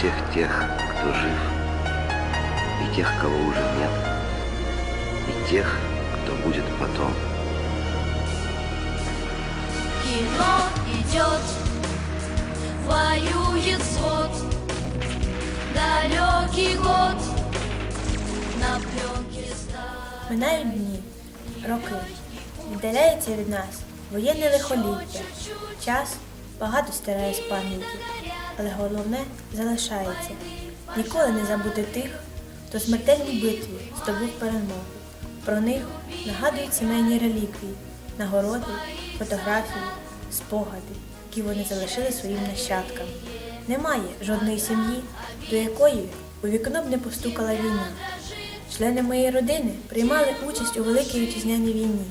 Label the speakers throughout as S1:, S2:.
S1: всех тех, кто жив, и тех, кого уже нет, и тех, кто будет потом.
S2: Кино идет, воюет взвод, далекий год, на пленке стар.
S3: Минають дні, роки, віддаляється від нас воєнне лихоліття. Час багато стирає з пам'яті, Але головне залишається. Ніколи не забути тих, хто в смертельній битві здобув перемогу. Про них нагадують сімейні реліквії, нагороди, фотографії, спогади, які вони залишили своїм нащадкам. Немає жодної сім'ї, до якої у вікно б не постукала війна. Члени моєї родини приймали участь у Великій Вітчизняній війні.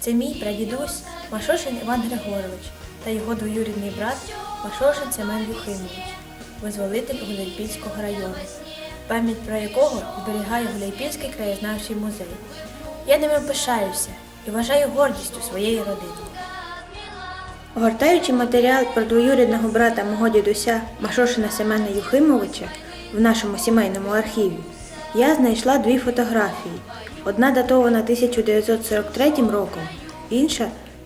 S3: Це мій прадідусь Машошин Іван Григорович та його двоюрідний брат Машошин Семен Юхимович, визволитель Гуляйпільського району, пам'ять про якого зберігає Гуляйпільський краєзнавчий музей. Я ними пишаюся і вважаю гордістю своєї родини. Гортаючи матеріал про двоюрідного брата мого дідуся Машошина Семена Юхимовича в нашому сімейному архіві, я знайшла дві фотографії. Одна датована 1943 роком, інша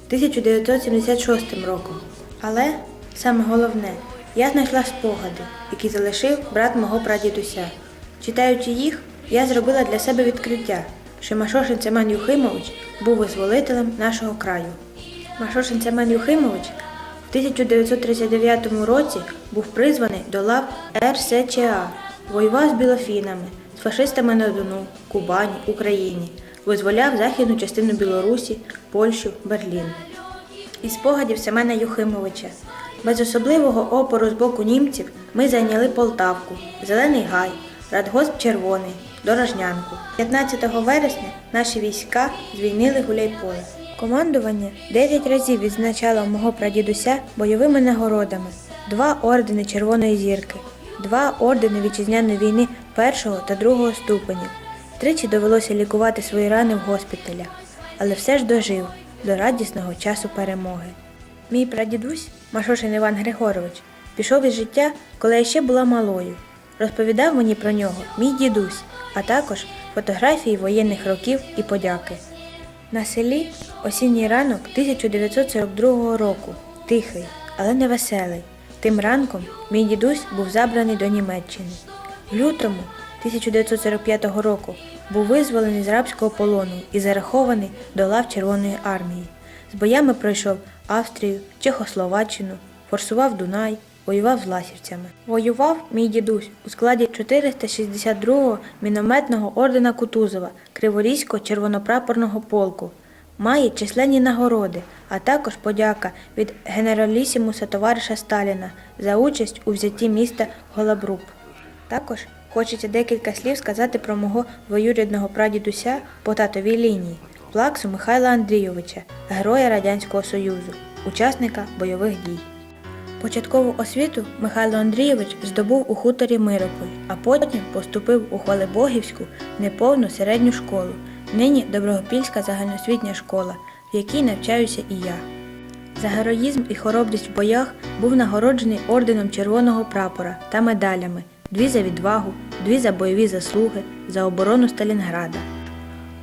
S3: 1976 роком. Але саме головне, я знайшла спогади, які залишив брат мого прадідуся. Читаючи їх, я зробила для себе відкриття, що Машошин Семен Юхимович був визволителем нашого краю. Машошин Семен Юхимович в 1939 році був призваний до лав РСЧА, воював з білофінами, з фашистами на Дону, Кубані, Україні, визволяв західну частину Білорусі, Польщу, Берлін. Із спогадів Семена Юхимовича. Без особливого опору з боку німців ми зайняли Полтавку, Зелений Гай, Радгосп Червоний, Дорожнянку. 15 вересня наші війська звільнили Гуляйполе. Командування 9 разів відзначало мого прадідуся бойовими нагородами, два ордени Червоної зірки, два ордени вітчизняної війни першого та другого ступенів. Тричі довелося лікувати свої рани в госпіталях, але все ж дожив до радісного часу перемоги. Мій прадідусь, Машошин Іван Григорович, пішов із життя, коли я ще була малою. Розповідав мені про нього мій дідусь, а також фотографії воєнних років і подяки. На селі осінній ранок 1942 року, тихий, але не веселий. Тим ранком мій дідусь був забраний до Німеччини. В лютому 1945 року був визволений з рабського полону і зарахований до лав Червоної армії. З боями пройшов Австрію, Чехословаччину, форсував Дунай, воював з ласівцями. Воював мій дідусь у складі 462-го мінометного ордена Кутузова Криворізького червонопрапорного полку. Має численні нагороди, а також подяка від генералісімуса товариша Сталіна за участь у взятті міста Голобруб. Також хочеться декілька слів сказати про мого двоюрідного прадідуся по татовій лінії Плаксу Михайла Андрійовича, героя Радянського Союзу, учасника бойових дій. Початкову освіту Михайло Андрійович здобув у хуторі Мирополь, а потім поступив у Хвалебогівську неповну середню школу, нині Доброгопільська загальноосвітня школа, в якій навчаюся і я. За героїзм і хоробрість в боях був нагороджений орденом Червоного прапора та медалями, дві за відвагу, дві за бойові заслуги, за оборону Сталінграда.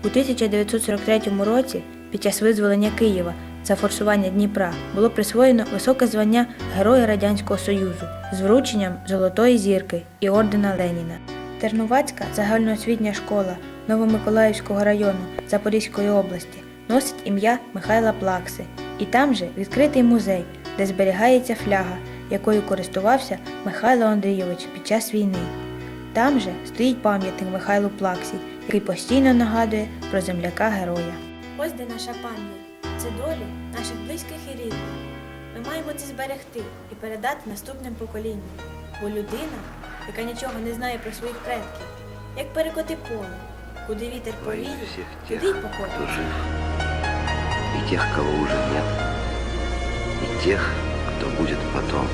S3: У 1943 році, під час визволення Києва за форсування Дніпра, було присвоєно високе звання Героя Радянського Союзу з врученням Золотої зірки і ордена Леніна. Тернувацька загальноосвітня школа Новомиколаївського району Запорізької області носить ім'я Михайла Плакси, і там же відкритий музей, де зберігається фляга, якою користувався Михайло Андрійович під час війни. Там же стоїть пам'ятник Михайлу Плаксі, який постійно нагадує про земляка героя. Ось де наша пам'ять. Це долі наших близьких і рідних. Ми маємо це зберегти і передати наступним поколінням. Бо людина, яка нічого не знає про своїх предків, як перекоти поле, куди вітер повіє, туди й
S1: жив, и тех, кого уже нет, и тех, кто будет потом.